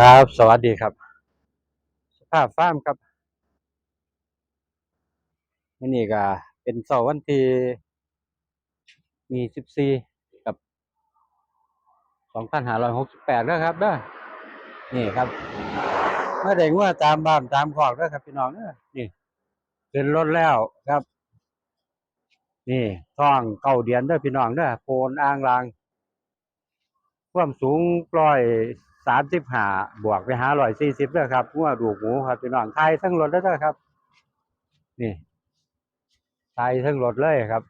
ครับ สวัสดีครับ สภาพฟาร์มครับวันนี้ก็เป็นเสาร์วันที่มีสิบสี่กับสองพันห้าร้อยหกสิบแปดแล้วครับเด้อนี่ครับเมื่อเด็กว่าตามบ้านตามขอกแล้วครับพี่น้องเด้อนี่ขึ้นรถแล้วครับ นี่ท้องเก้าเดือนเด้อพี่น้องเด้อโพนอ่างลาง ความสูงร้อย สามสิบห้าบวกไปหาร้อยสี่สิบเด้อครับงัวดูกหมูครับพี่น้องไทยทั้งรถเด้อครับ นี่ไทยทั้งรถเลยครับ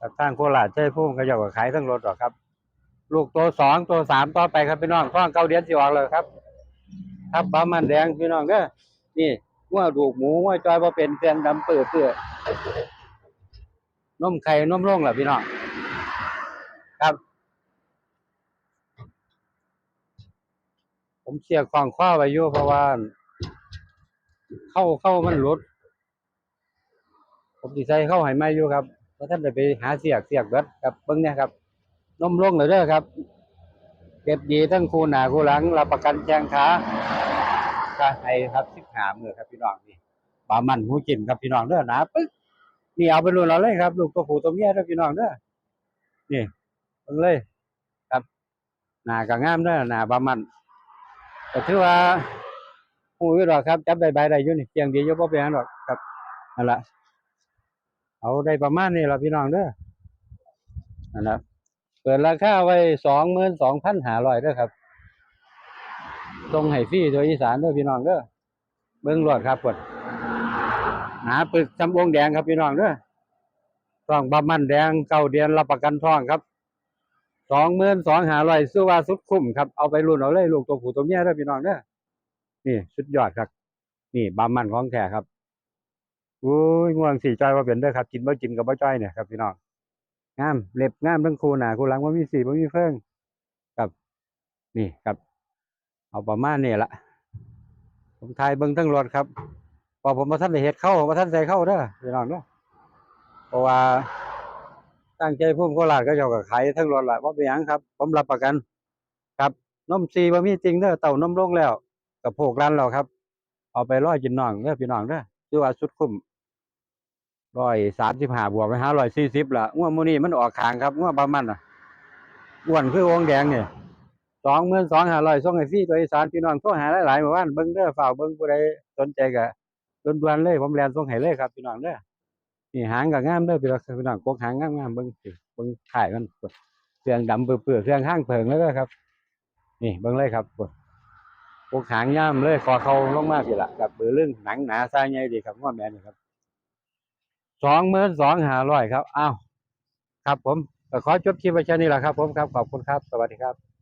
กับทางโคราชใช่พุ่มก็เจ้าก็ขายทั้งรถหรอครับ ลูกตัวสองตัวสามต่อไปครับพี่น้องท้องเก้าเดือนสิออกเลยครับครับบามันแดงพี่น้องเด้อนี่งัวดูกหมูงัวจอยบ่เป็นเพื่อนดำเปื้อเปื้อนมไข่นมร่องเหรอพี่น้องครับ ผมเสียกล่องข้อไว้อยู่เพราะว่าเข้าเข้ามันหลุด ผมสิใส่เข้าให้ไม่อยู่ครับเพราะท่านได้ไปหาเสียกเสียกเบิดครับเบิ่งเนี่ยครับนมลงเลยเด้อครับ เก็บดีทั้งคู่หนาคู่หลังรับประกันแข้งขาก็ให้ครับสิบหามือครับพี่น้องนี่ปลามันหูจิ้มครับพี่น้องเด้อหนาปึ๊กนี่เอาไปรุ่นเราเลยครับ ลูกตัวผู้ตัวเมียเด้อพี่น้องเด้อนี่เบิ่งเลย ครับหนาก็งามเด้อหนาปลามัน ก็ถือว่าหูอยู่ดอกครับ จับใบใบได้อยู่นี่เพียงดีอยู่บ่เป็นหยังดอกครับนั่นละเอาได้ประมาณนี้ละพี่น้องเด้อนั่นละเปิดราคาไว้สองหมื่นสองพันห้าร้อยเด้อครับตรงให้ฟรีโดยอีสานเด้อพี่น้องเด้อเบิ้งรวดครับกดหาปึกจำวงแดงครับพี่น้องเด้อท้องบะมันแดงเก้าเดือนรับประกันท้องครับ สองหมื่นสองหาร้อยซื้อว่าสุดคุ้มครับเอาไปรุ่นเอาเลยลูกตัวผู้ตัวเมียเด้พี่น้องเด้อนี่สุดยอดครับ นี่บามันของแท้ครับอุ้ยง่วงสีจอยว่าเป็นเด้อครับกินบ่กินกับบ่จ้อยเนี่ยครับพี่น้องงามเล็บงามทั้งคูหนาคูหลังว่ามีสีว่ามีเฟิงครับ นี่ครับ เอาประมาณนี้ละผมทายเบิ่งทั้งรถครับพอผมมาท่านได้เฮ็ดเข้ามาท่านใส่เข้าเด้อพี่น้องเด้อเพราะว่า ตั้งใจพุ่มโคราชก็เจ้าก็ขายทั้งรถละว่าเป็นหยังครับ ผมรับประกัน ครับนมซีบ่มีจริงเด้อเต่านมลงแล้วกับโพกรันแล้วครับ เอาไปร้อยจินน้องเด้อพี่น้องเด้อคือว่าสุดคุ้มร้อยสามสิบห้าบวกไปห้าร้อยสี่สิบละง่วงมูนี่มันออกขางครับง่วงบามันอะอ้วนคือวงแดงเนี่ยสองหมื่นสองห้าร้อยส่งให้ฟรีตัวอีสานพี่น้องโทรหาหลายๆหมู่บ้านเบิ่งเด้อฝ่ากเบิ่งผู้ใดสนใจก็ด่วนๆเลยผมแลนส่งให้เลยครับพี่น้องเด้อ นี่หางก็งามเด้อพี่น้องพี่น้องกกหางงามๆเบิ่งเบิ่งถ่ายมันเครื่องดำเปื้อเครื่องข้างเพิงแล้วเด้อครับ นี่เบิ่งเลยครับกกหางงามเลยคอเขาลงมาพี่ละกับเบือเรื่องหนังหนาซายใหญ่ดีครับง้อแม่นี่ครับสองหมื่นสองห้าร้อยครับอ้าวครับผมขอจบคลิปไว้แค่นี้แหละครับ ผมครับขอบคุณครับ สวัสดีครับ